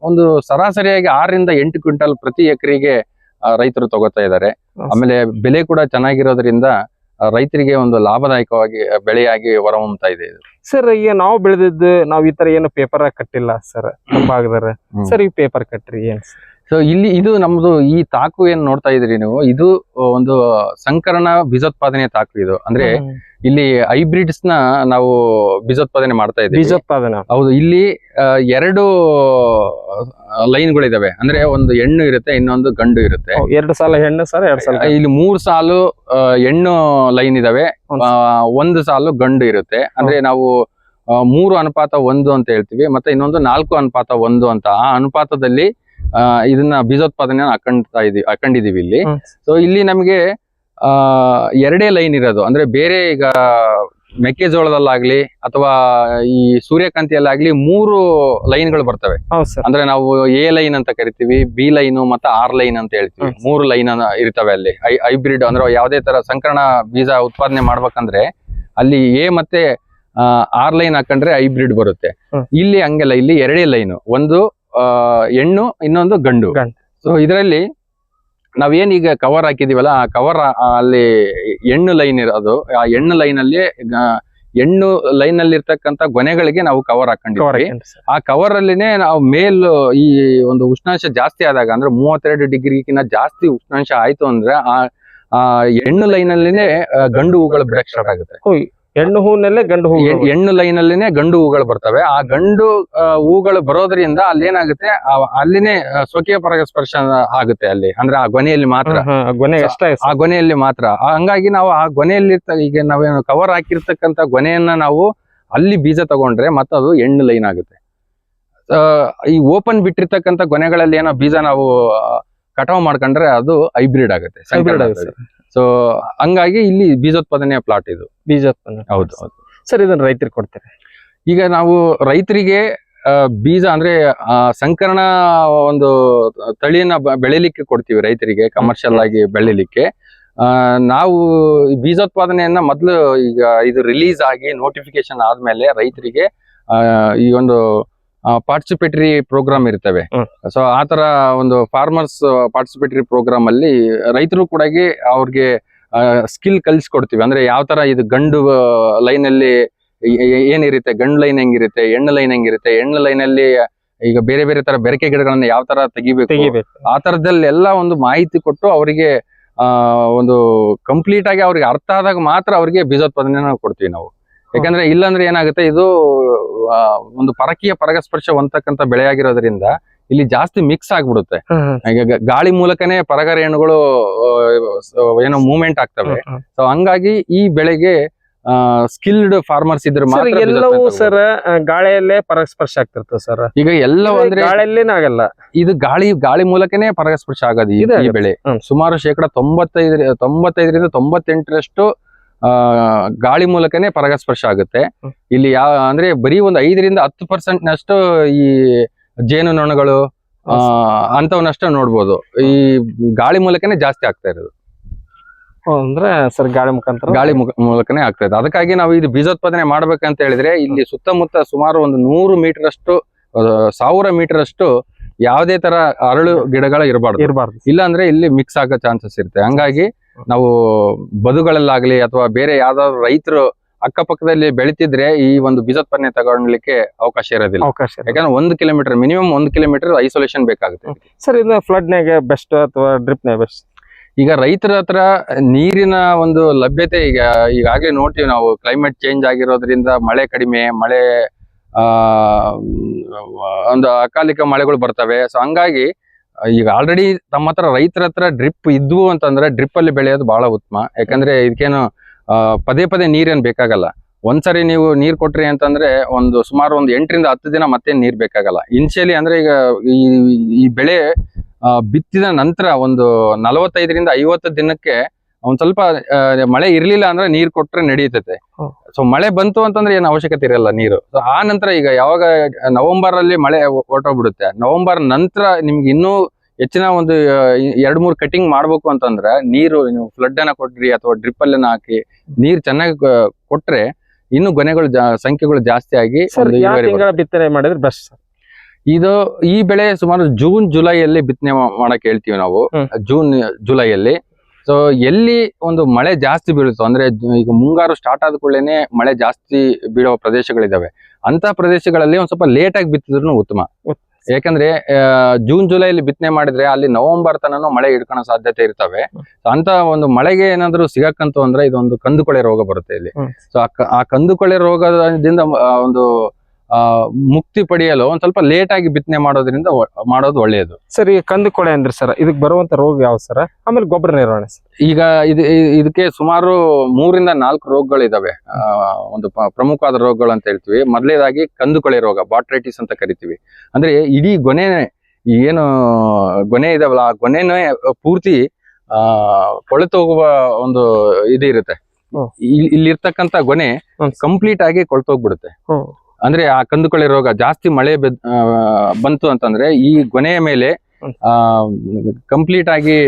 ಒಂದು ಸರಾಸರಿಯಾಗಿ ಆರರಿಂದ ಎಂಟು ಕ್ವಿಂಟಲ್ ಪ್ರತಿ ಎಕರೆಗೆ ರೈತರು ತಗೋತಾ ಇದ್ದಾರೆ. ಆಮೇಲೆ ಬೆಲೆ ಕೂಡ ಚೆನ್ನಾಗಿರೋದ್ರಿಂದ ರೈತರಿಗೆ ಒಂದು ಲಾಭದಾಯಕವಾಗಿ ಬೆಳೆಯಾಗಿ ಹೊರಹೊಮ್ಮತಾ ಇದೆ ಇದು. ಸರ್ ಈಗ ನಾವು ಬೆಳೆದಿದ್ದು ನಾವು ಈ ತರ ಏನು ಪೇಪರ್ ಕಟ್ಟಿಲ್ಲ ಸರ್ ಭಾಗದಾರ ಸರ್ ಈ ಪೇಪರ್ ಕಟ್ಟ್ರಿ ಏನ್ sir? ಸೊ ಇಲ್ಲಿ ಇದು ನಮ್ದು ಈ ತಾಕು ಏನ್ ನೋಡ್ತಾ ಇದ್ರಿ ನೀವು? ಇದು ಒಂದು ಸಂಕರಣ ಬೀಜೋತ್ಪಾದನೆ ತಾಕು ಇದು. ಅಂದ್ರೆ ಇಲ್ಲಿ ಹೈಬ್ರಿಡ್ಸ್ನ ನಾವು ಬೀಜೋತ್ಪಾದನೆ ಮಾಡ್ತಾ ಇದ್ದೀವಿ. ಬೀಜೋತ್ಪಾದನೆ. ಹೌದು ಇಲ್ಲಿ ಎರಡು ಇದಾವೆ ಅಂದ್ರೆ ಒಂದು ಹೆಣ್ಣು ಇರುತ್ತೆ ಇನ್ನೊಂದು ಗಂಡು ಇರುತ್ತೆ. ಎರಡು ಸಾಲ ಹೆಣ್ಣು ಸರ್ ಎರಡು ಸಾಲ ಇಲ್ಲಿ ಮೂರು ಸಾಲು ಹೆಣ್ಣು ಲೈನ್ ಇದಾವೆ. ಒಂದು ಆ, ಒಂದು ಸಾಲು ಗಂಡು ಇರುತ್ತೆ. ಅಂದ್ರೆ ನಾವು ಮೂರು ಅನುಪಾತ ಒಂದು ಅಂತ ಹೇಳ್ತೀವಿ. ಮತ್ತೆ ಇನ್ನೊಂದು ನಾಲ್ಕು ಅನುಪಾತ ಒಂದು ಅಂತ. ಆ ಅನುಪಾತದಲ್ಲಿ ಇದನ್ನ ಬೀಜೋತ್ಪಾದನೆ ಹಾಕೊಂಡ್ತಾ ಇದೀವಿ ಹಾಕೊಂಡಿದೀವಿ ಇಲ್ಲಿ. ಸೊ ಇಲ್ಲಿ ನಮಗೆ ಆ ಎರಡೇ ಲೈನ್ ಇರೋದು. ಅಂದ್ರೆ ಬೇರೆ ಈಗ ಮೆಕ್ಕೆಜೋಳದಲ್ಲಾಗ್ಲಿ ಅಥವಾ ಈ ಸೂರ್ಯಕಾಂತಿಯಲ್ಲಾಗ್ಲಿ ಮೂರು ಲೈನ್ಗಳು ಬರ್ತವೆ. ಹೌದು ಸರ್. ಅಂದ್ರೆ ನಾವು ಎ ಲೈನ್ ಅಂತ ಕರಿತೀವಿ ಬಿ ಲೈನ್ ಮತ್ತೆ ಆರ್ ಲೈನ್ ಅಂತ ಹೇಳ್ತೀವಿ. ಮೂರು ಲೈನ್ ಇರ್ತವೆ ಅಲ್ಲಿ. ಹೈಬ್ರಿಡ್ ಅಂದ್ರೆ ಯಾವುದೇ ತರ ಸಂಕರಣ ಬೀಜ ಉತ್ಪಾದನೆ ಮಾಡ್ಬೇಕಂದ್ರೆ ಅಲ್ಲಿ ಎ ಮತ್ತೆ ಆರ್ ಲೈನ್ ಹಾಕೊಂಡ್ರೆ ಹೈಬ್ರಿಡ್ ಬರುತ್ತೆ. ಇಲ್ಲಿ ಹಂಗೆಲ್ಲ ಇಲ್ಲಿ ಎರಡೇ ಲೈನ್. ಒಂದು ಹೆಣ್ಣು ಇನ್ನೊಂದು ಗಂಡು. ಸೊ ಇದರಲ್ಲಿ ಈಗ ಕವರ್ ಹಾಕಿದೀವಲ್ಲ ಆ ಕವರ್ ಅಲ್ಲಿ ಹೆಣ್ಣು ಲೈನ್ ಇರೋದು. ಆ ಹೆಣ್ಣು ಲೈನ್ ಅಲ್ಲಿ ಹೆಣ್ಣು ಲೈನ್ ಅಲ್ಲಿ ಇರ್ತಕ್ಕಂತ ಗೊನೆಗಳಿಗೆ ನಾವು ಕವರ್ ಹಾಕೊಂಡಿದ್ವಿ. ಆ ಕವರ್ ಅಲ್ಲಿನೇ ನಾವು ಮೇಲ್ ಈ ಒಂದು ಉಷ್ಣಾಂಶ ಜಾಸ್ತಿ ಆದಾಗ ಅಂದ್ರೆ ಮೂವತ್ತೆರಡು ಡಿಗ್ರಿಗಿಂತ ಜಾಸ್ತಿ ಉಷ್ಣಾಂಶ ಆಯ್ತು ಅಂದ್ರೆ ಆ ಹೆಣ್ಣು ಲೈನ್ ಅಲ್ಲಿನೇ ಗಂಡು ಹೂಗಳು ಬಿಡಕ್ ಸ್ಟಾರ್ಟ್ ಆಗುತ್ತೆ. ಹೆಣ್ಣು ಹೂವಿನಲ್ಲೇ ಗಂಡು ಹೂ ಹೆಣ್- ಹೆಣ್ಣು ಲೈನ್ ಅಲ್ಲಿನೇ ಗಂಡು ಹೂಗಳು ಬರ್ತವೆ. ಆ ಗಂಡು ಹೂಗಳು ಬರೋದ್ರಿಂದ ಅಲ್ಲಿ ಏನಾಗುತ್ತೆ ಅಲ್ಲಿನೇ ಸ್ವಕೀಯ ಪರಾಗಸ್ಪರ್ಶ ಆಗುತ್ತೆ ಅಲ್ಲಿ. ಅಂದ್ರೆ ಆ ಗೊನೆಯಲ್ಲಿ ಮಾತ್ರ. ಗೊನೆ ಎಷ್ಟ ಆ ಗೊನೆಯಲ್ಲಿ ಮಾತ್ರ. ಹಂಗಾಗಿ ನಾವು ಆ ಗೊನೆಯಲ್ಲಿ ಈಗ ನಾವೇನು ಕವರ್ ಹಾಕಿರ್ತಕ್ಕಂತ ಗೊನೆಯನ್ನ ನಾವು ಅಲ್ಲಿ ಬೀಜ ತಗೊಂಡ್ರೆ ಮತ್ತೆ ಅದು ಹೆಣ್ಣು ಲೈನ್ ಆಗುತ್ತೆ. ಈ ಓಪನ್ ಬಿಟ್ಟಿರ್ತಕ್ಕಂತ ಗೊನೆಗಳಲ್ಲಿ ಏನೋ ಬೀಜ ನಾವು ಕಟಾವ್ ಮಾಡ್ಕೊಂಡ್ರೆ ಅದು ಹೈಬ್ರಿಡ್ ಆಗುತ್ತೆ ಹೈಬ್ರಿಡ್ ಆಗಿ ಸರ್. ಸೊ ಹಂಗಾಗಿ ಇಲ್ಲಿ ಬೀಜೋತ್ಪಾದನೆಯ ಪ್ಲಾಟ್ ಇದು. ಬೀಜೋತ್ಪನ್ನ ಹೌದು ಹೌದು. ಸರ್ ಇದನ್ನ ರೈತರಿಗೆ ಕೊಡ್ತಾರೆ? ಈಗ ನಾವು ರೈತರಿಗೆ ಬೀಜ ಅಂದ್ರೆ ಸಂಕರಣ ಒಂದು ತಳಿಯನ್ನ ಬೆಳೀಲಿಕ್ಕೆ ಕೊಡ್ತೀವಿ ರೈತರಿಗೆ ಕಮರ್ಷಿಯಲ್ ಆಗಿ ಬೆಳೀಲಿಕ್ಕೆ. ಆ, ನಾವು ಬೀಜೋತ್ಪಾದನೆಯನ್ನ ಮೊದಲು ಈಗ ಇದು ರಿಲೀಸ್ ಆಗಿ ನೋಟಿಫಿಕೇಶನ್ ಆದ್ಮೇಲೆ ರೈತರಿಗೆ ಈ ಒಂದು ಪಾರ್ಟಿಸಿಪೇಟರಿ ಪ್ರೋಗ್ರಾಮ್ ಇರ್ತವೆ. ಸೊ ಆತರ ಒಂದು ಫಾರ್ಮರ್ಸ್ ಪಾರ್ಟಿಸಿಪೇಟರಿ ಪ್ರೋಗ್ರಾಮ್ ಅಲ್ಲಿ ರೈತರು ಕೂಡ ಅವ್ರಿಗೆ ಸ್ಕಿಲ್ ಕಲಿಸ್ಕೊಡ್ತೀವಿ. ಅಂದ್ರೆ ಯಾವ ತರ ಇದು ಗಂಡು ಲೈನ್ ಅಲ್ಲಿ ಏನಿರುತ್ತೆ? ಗಂಡು ಲೈನ್ ಹೆಂಗಿರುತ್ತೆ? ಹೆಣ್ಣು ಲೈನ್ ಹೆಂಗಿರುತ್ತೆ? ಹೆಣ್ಣು ಲೈನ್ ಅಲ್ಲಿ ಈಗ ಬೇರೆ ಬೇರೆ ತರ ಬೆರಕೆ ಗಿಡಗಳನ್ನ ಯಾವ ತರ ತೆಗಿಬೇಕು? ಆ ತರದಲ್ಲೆಲ್ಲ ಒಂದು ಮಾಹಿತಿ ಕೊಟ್ಟು ಅವರಿಗೆ ಆ ಒಂದು ಕಂಪ್ಲೀಟ್ ಆಗಿ ಅವ್ರಿಗೆ ಅರ್ಥ ಆದಾಗ ಮಾತ್ರ ಅವರಿಗೆ ಬೀಜೋತ್ಪಾದನೆ ಕೊಡ್ತೀವಿ ನಾವು. ಯಾಕಂದ್ರೆ ಇಲ್ಲಾಂದ್ರೆ ಏನಾಗುತ್ತೆ ಇದು ಒಂದು ಪರಕೀಯ ಪರಗಸ್ಪರ್ಶ ಹೊಂದತಕ್ಕಂತ ಬೆಳೆಯಾಗಿರೋದ್ರಿಂದ ಇಲ್ಲಿ ಜಾಸ್ತಿ ಮಿಕ್ಸ್ ಆಗ್ಬಿಡುತ್ತೆ. ಈಗ ಗಾಳಿ ಮೂಲಕನೇ ಪರಗರ ಹೆಣ್ಣುಗಳು ಏನೋ ಮೂವ್ಮೆಂಟ್ ಆಗ್ತವೆ. ಸೊ ಹಂಗಾಗಿ ಈ ಬೆಳೆಗೆ ಸ್ಕಿಲ್ಡ್ ಫಾರ್ಮರ್ಸ್ ಇದ್ರ ಮಾತ್ರ ಎಲ್ಲವೂ ಸರ್ ಗಾಳಿಯಲ್ಲೇ ಪರಸ್ಪರ್ಶ ಆಗ್ತಿರ್ತದೆ ಸರ್. ಈಗ ಎಲ್ಲವೂ ಅಂದ್ರೆ ಗಾಳಿಯಲ್ಲೇ ಆಗಲ್ಲ ಇದು ಗಾಳಿ ಗಾಳಿ ಮೂಲಕನೇ ಪರಾಗಸ್ಪರ್ಶ ಆಗೋದು ಈ- ಬೆಳೆ. ಸುಮಾರು ಶೇಕಡ ತೊಂಬತ್ತೈದರ ತೊಂಬತ್ತೈದರಿಂದ ತೊಂಬತ್ತೆಂಟರಷ್ಟು ಗಾಳಿ ಮೂಲಕನೇ ಪರಾಗಸ್ಪರ್ಶ ಆಗುತ್ತೆ. ಇಲ್ಲಿ ಯಾವ ಅಂದ್ರೆ ಬರೀ ಒಂದು ಐದರಿಂದ ಹತ್ತು ಪರ್ಸೆಂಟ್ ನಷ್ಟು ಈ ಜೇನು ನೊಣಗಳು ಆ ಅಂತವನ್ನಷ್ಟ ನೋಡ್ಬೋದು. ಈ ಗಾಳಿ ಮೂಲಕನೇ ಜಾಸ್ತಿ ಆಗ್ತಾ ಇರೋದು. ಅಂದ್ರೆ ಸರ್ ಗಾಳಿ ಮುಖಾಂತರ? ಗಾಳಿ ಮೂಲಕನೇ ಆಗ್ತಾ ಇದೆ ಅದಕ್ಕಾಗಿ ನಾವು ಇದು ಬೀಜೋತ್ಪಾದನೆ ಮಾಡ್ಬೇಕಂತ ಹೇಳಿದ್ರೆ ಇಲ್ಲಿ ಸುತ್ತಮುತ್ತ ಸುಮಾರು ಒಂದು ನೂರು ಮೀಟರ್ ಅಷ್ಟು ಆ, ಸಾವಿರ ಮೀಟರ್ ಅಷ್ಟು ಯಾವುದೇ ತರ ಅರಳು ಗಿಡಗಳ ಇರಬಾರ್ದು. ಇರಬಾರ್ದು. ಇಲ್ಲ ಅಂದ್ರೆ ಇಲ್ಲಿ ಮಿಕ್ಸ್ ಆಗೋ ಚಾನ್ಸಸ್ ಇರುತ್ತೆ. ಹಂಗಾಗಿ ನಾವು ಬದುಗಳಲ್ಲಾಗ್ಲಿ ಅಥವಾ ಬೇರೆ ಯಾವ್ದಾದ್ರು ರೈತರು ಅಕ್ಕಪಕ್ಕದಲ್ಲಿ ಬೆಳಿತಿದ್ರೆ ಈ ಒಂದು ಬೀಜೋತ್ಪನ್ನ ತಗೊಳ್ಲಿಕ್ಕೆ ಅವಕಾಶ ಇರೋದಿಲ್ಲ. ಅವಕಾಶ ಯಾಕಂದ್ರೆ ಒಂದು ಕಿಲೋಮೀಟರ್ ಮಿನಿಮಮ್ ಒಂದು ಕಿಲೋಮೀಟರ್ ಐಸೋಲೇಷನ್ ಬೇಕಾಗುತ್ತೆ. ಸರ್ ಇದು ಫ್ಲಡ್ ನಾಗ ಬೆಸ್ಟ್ ಅಥವಾ ಡ್ರಿಪ್ ನಾಗ ಬೆಸ್ಟ್? ಈಗ ರೈತರ ಹತ್ರ ನೀರಿನ ಒಂದು ಲಭ್ಯತೆ ಈಗ ಈಗಾಗಲೇ ನೋಡ್ತೀವಿ ನಾವು ಕ್ಲೈಮೇಟ್ ಚೇಂಜ್ ಆಗಿರೋದ್ರಿಂದ ಮಳೆ ಕಡಿಮೆ ಮಳೆ ಆ ಒಂದು ಅಕಾಲಿಕ ಮಳೆಗಳು ಬರ್ತವೆ. ಸೊ ಹಂಗಾಗಿ ಈಗ ಆಲ್ರೆಡಿ ತಮ್ಮ ಹತ್ರ ರೈತರ ಹತ್ರ ಡ್ರಿಪ್ ಇದ್ವು ಅಂತಂದ್ರೆ ಡ್ರಿಪ್ ಅಲ್ಲಿ ಬೆಳೆಯೋದು ಬಹಳ ಉತ್ತಮ. ಯಾಕಂದ್ರೆ ಇದಕ್ಕೇನು ಪದೇ ಪದೇ ನೀರೇನು ಬೇಕಾಗಲ್ಲ. ಒಂದ್ಸರಿ ನೀವು ನೀರ್ ಕೊಟ್ರಿ ಅಂತಂದ್ರೆ ಒಂದು ಸುಮಾರು ಒಂದು ಎಂಟರಿಂದ ಹತ್ತು ದಿನ ಮತ್ತೆ ನೀರ್ ಬೇಕಾಗಲ್ಲ. ಇನ್ಶಿಯಲಿ ಅಂದ್ರೆ ಈಗ ಈ ಬೆಳೆ ಬಿತ್ತಿದ ನಂತರ ಒಂದು ನಲವತ್ತೈದರಿಂದ ಐವತ್ತು ದಿನಕ್ಕೆ ಒಂದ್ ಸ್ವಲ್ಪ ಮಳೆ ಇರ್ಲಿಲ್ಲ ಅಂದ್ರೆ ನೀರ್ ಕೊಟ್ರೆ ನಡೀತೈತೆ. ಸೊ ಮಳೆ ಬಂತು ಅಂತಂದ್ರೆ ಏನು ಅವಶ್ಯಕತೆ ಇರಲ್ಲ ನೀರು. ಸೊ ಆ ನಂತರ ಈಗ ಯಾವಾಗ ನವೆಂಬರ್ ಅಲ್ಲಿ ಮಳೆ ಹೊರಟೋಗ್ಬಿಡುತ್ತೆ. ನವೆಂಬರ್ ನಂತರ ನಿಮ್ಗೆ ಇನ್ನೂ ಹೆಚ್ಚಿನ ಒಂದು ಎರಡ್ ಮೂರ್ ಕಟಿಂಗ್ ಮಾಡ್ಬೇಕು ಅಂತಂದ್ರೆ ನೀರು ನೀವು ಫ್ಲಡ್ ಅನ್ನ ಕೊಟ್ರಿ ಅಥವಾ ಡ್ರಿಪ್ ಅಲ್ಲಿ ಹಾಕಿ ನೀರ್ ಚೆನ್ನಾಗಿ ಕೊಟ್ರೆ ಇನ್ನು ಗೊನೆಗಳು ಸಂಖ್ಯೆಗಳು ಜಾಸ್ತಿ ಆಗಿ ಬಿತ್ತನೆ ಮಾಡಿದ್ರೆ ಬೆಸ್ಟ್ ಇದು ಈ ಬೆಳೆ ಸುಮಾರು ಜೂನ್ ಜುಲೈ ಅಲ್ಲಿ ಬಿತ್ತನೆ ಮಾಡಕ್ ಹೇಳ್ತೀವಿ ನಾವು. June July ಜುಲೈಯಲ್ಲಿ. ಸೊ ಎಲ್ಲಿ ಒಂದು ಮಳೆ ಜಾಸ್ತಿ ಬೀಳುತ್ತೋ ಅಂದ್ರೆ ಈಗ ಮುಂಗಾರು ಸ್ಟಾರ್ಟ್ ಆದ ಕೂಡಲೇ ಮಳೆ ಜಾಸ್ತಿ ಬೀಳೋ ಪ್ರದೇಶಗಳಿದಾವೆ. ಅಂತ ಪ್ರದೇಶಗಳಲ್ಲಿ ಒಂದ್ ಸ್ವಲ್ಪ ಲೇಟ್ ಆಗಿ ಬಿತ್ತಿದ್ರು ಉತ್ತಮ. ಯಾಕಂದ್ರೆ ಜೂನ್ ಜುಲೈಲಿ ಬಿತ್ತನೆ ಮಾಡಿದ್ರೆ ಅಲ್ಲಿ ನವೆಂಬರ್ ತನನು ಮಳೆ ಹಿಡ್ಕೊಳ್ಳೋ ಸಾಧ್ಯತೆ ಇರ್ತವೆ. ಅಂತ ಒಂದು ಮಳೆಗೆ ಏನಾದ್ರು ಸಿಗಕ್ಕಂತು ಅಂದ್ರೆ ಇದೊಂದು ಕಂದುಕೊಳೆ ರೋಗ ಬರುತ್ತೆ ಇಲ್ಲಿ. ಸೊ ಆ ಕಂದುಕೊಳೆ ರೋಗದಿಂದ ಒಂದು ಮುಕ್ತಿ ಪಡೆಯಲು ಒಂದ್ ಸ್ವಲ್ಪ ಲೇಟ್ ಆಗಿ ಬಿತ್ತನೆ ಮಾಡೋದ್ರಿಂದ ಮಾಡೋದು ಒಳ್ಳೆಯದು ಸರ್ ಈಗ ಕಂದು ಕೊಳೆ ಅಂದ್ರೆ ಸರ್ ಇದಕ್ಕೆ ಬರುವಂತ ರೋಗ ಯಾವ ಸರ್? ಆಮೇಲೆ ಗೊಬ್ಬರ ನಿರ್ವಹಣೆ ಈಗ ಇದು ಇದಕ್ಕೆ ಸುಮಾರು ಮೂರಿಂದ ನಾಲ್ಕು ರೋಗಗಳಿದಾವೆ. ಇದಾವೆ ಒಂದು ಪ್ರಮುಖವಾದ ರೋಗಗಳು ಅಂತ ಹೇಳ್ತೀವಿ. ಮೊದಲೇದಾಗಿ ಕಂದುಕೊಳೆ ರೋಗ ಬಾಟ್ರೈಟಿಸ್ ಅಂತ ಕರಿತೀವಿ. ಅಂದ್ರೆ ಇಡೀ ಗೊನೆ ಏನು ಗೊನೆ ಇದಾವಲ್ಲ ಆ ಗೊನೆನೇ ಪೂರ್ತಿ ಆ ಕೊಳೆತು ಹೋಗುವ ಒಂದು ಇದು ಇರುತ್ತೆ. ಇಲ್ಲಿರ್ತಕ್ಕಂತ ಇಲ್- ಗೊನೆ. ಕಂಪ್ಲೀಟ್ ಆಗಿ ಕೊಳ್ತೋಗ್ಬಿಡುತ್ತೆ. ಅಂದ್ರೆ ಆ ಕಂದುಕೊಳೆ ರೋಗ ಜಾಸ್ತಿ ಮಳೆ ಬಂತು ಅಂತಂದ್ರೆ ಈ ಗೊನೆಯ ಮೇಲೆ ಆ ಕಂಪ್ಲೀಟ್ ಆಗಿ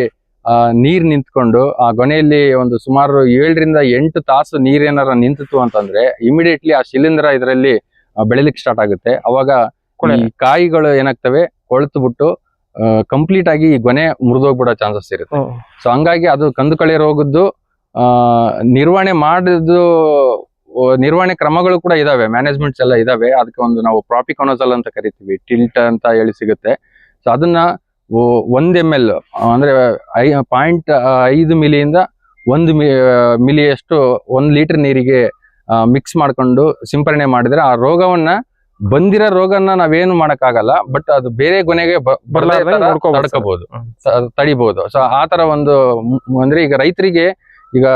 ಆ, ನೀರ್ ನಿಂತ್ಕೊಂಡು ಆ ಗೊನೆಯಲ್ಲಿ ಒಂದು ಸುಮಾರು ಏಳರಿಂದ ಎಂಟು ತಾಸು ನೀರೇನಾರ ನಿಂತಿತ್ತು ಅಂತಂದ್ರೆ ಇಮಿಡಿಯೇಟ್ಲಿ ಆ ಶಿಲೀಂಧ್ರ ಇದರಲ್ಲಿ ಬೆಳಿಲಿಕ್ಕೆ ಸ್ಟಾರ್ಟ್ ಆಗುತ್ತೆ. ಅವಾಗ ಕಾಯಿಗಳು ಏನಾಗ್ತವೆ ಕೊಳೆತು ಬಿಟ್ಟು ಕಂಪ್ಲೀಟ್ ಆಗಿ ಈ ಗೊನೆ ಮುರಿದೋಗ್ಬಿಡೋ ಚಾನ್ಸಸ್ ಇರುತ್ತೆ. ಸೊ ಹಂಗಾಗಿ ಅದು ಕಂದುಕಳೆ ರೋಗದ್ದು ಆ, ನಿರ್ವಹಣೆ ಮಾಡಿದ್ದು ನಿರ್ವಹಣೆ ಕ್ರಮಗಳು ಕೂಡ ಇದಾವೆ. ಮ್ಯಾನೇಜ್ಮೆಂಟ್ಸ್ ಎಲ್ಲ ಇದಾವೆ. ಅದಕ್ಕೆ ಒಂದು ನಾವು ಪ್ರಾಪಿಕೊನೋಸಲ್ ಅಂತ ಕರಿತೀವಿ. ಟಿಲ್ಟ್ ಅಂತ ಹೇಳಿ ಸಿಗುತ್ತೆ. ಸೊ ಅದನ್ನ ಒಂದ್ ಎಂ ಎಲ್ ಅಂದ್ರೆ ಐ ಪಾಯಿಂಟ್ ಐದು ಮಿಲಿಯಿಂದ ಒಂದು ಮಿ ಮಿಲಿಯಷ್ಟು ಒಂದ್ ಲೀಟರ್ ನೀರಿಗೆ ಮಿಕ್ಸ್ ಮಾಡ್ಕೊಂಡು ಸಿಂಪರಣೆ ಮಾಡಿದ್ರೆ ಆ ರೋಗವನ್ನ ಬಂದಿರೋ ರೋಗನ ನಾವೇನು ಮಾಡಕ್ಕಾಗಲ್ಲ. ಬಟ್ ಅದು ಬೇರೆ sir. ತಡ್ಕೋಬಹುದು ತಡಿಬಹುದು ಸೊ ಆ ತರ ಒಂದು ಅಂದ್ರೆ ಈಗ ರೈತರಿಗೆ ಈಗ